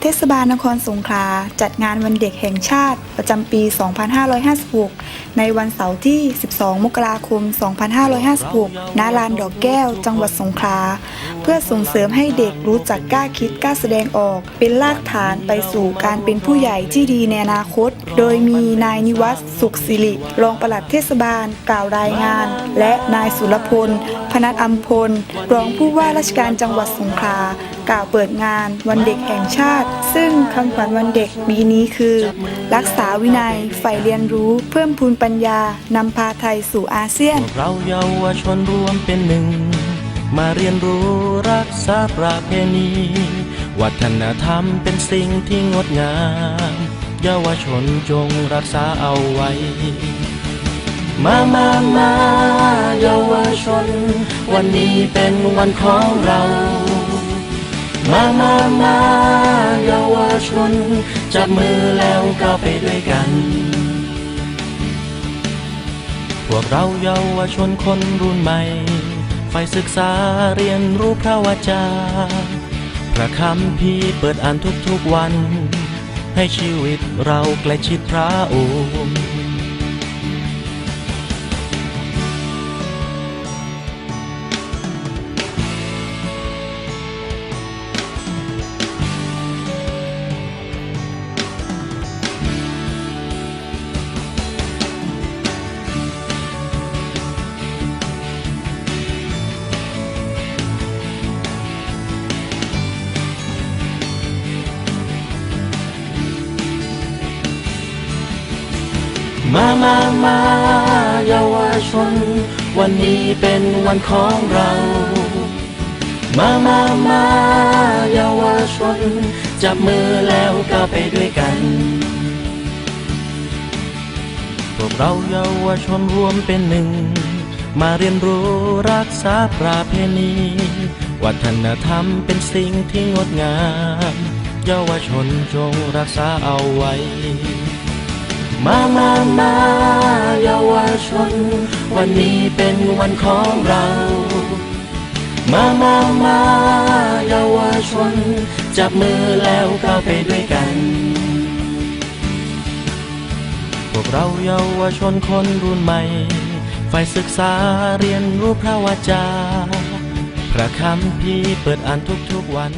เทศบาลนครสงขลาจัดงานวันเด็กแห่งชาติประจำปี 2556 ในวันเสาร์ที่ 12 มกราคม 2556 ณ ลานดอกแก้ว จังหวัดสงขลา เพื่อส่งเสริมให้เด็กรู้จักกล้าคิดกล้าแสดงออก เป็นรากฐานไปสู่การเป็นผู้ใหญ่ที่ดีในอนาคต โดยมีนายนิวัฒน์สุขสิริ รองปลัดเทศบาลกล่าวรายงาน และนายสุรพล พนัทอัมพล รองผู้ว่าราชการจังหวัดสงขลา กล่าวเปิดงานวันเด็กแห่งชาติ ซึ่งคำขวัญวันเด็กปีนี้คือ รักษาวินัยใฝ่เรียนรู้เพิ่มพูนปัญญานำพาไทยสู่อาเซียน เราเยาวชนรวมเป็นหนึ่ง มาเรียนรู้รักษาประเพณีวัฒนธรรมเป็นสิ่งที่งดงามเยาวชนจงรักษาเอาไว้ มามามาเยาวชน วันนี้เป็นวันของเรา มามามาเยาวชน จับมือแล้วก้าวไปด้วยกัน พวกเราเยาวชนคนรุ่นใหม่ไฟศึกษาเรียนรู้พระวจา พระคำพีเปิดอ่านทุกๆวัน ให้ชีวิตเราใกล้ชิดพระองค์ มามามาเยาวชน วันนี้เป็นวันของเรา มามามาเยาวชน จับมือแล้วก้าวไปด้วยกันพวกเราเยาวชนรวมเป็นหนึ่ง มาเรียนรู้รักษาประเพณี วัฒนธรรมเป็นสิ่งที่งดงาม เยาวชนจงรักษาเอาไว้ มามามาเยาวชน วันนี้เป็นวันของเรา มามามาเยาวชน จับมือแล้วก้าวไปด้วยกัน พวกเราเยาวชนคนรุ่นใหม่ไฟศึกษาเรียนรู้พระวจา พระคำพีร์เปิดอ่านทุกๆวัน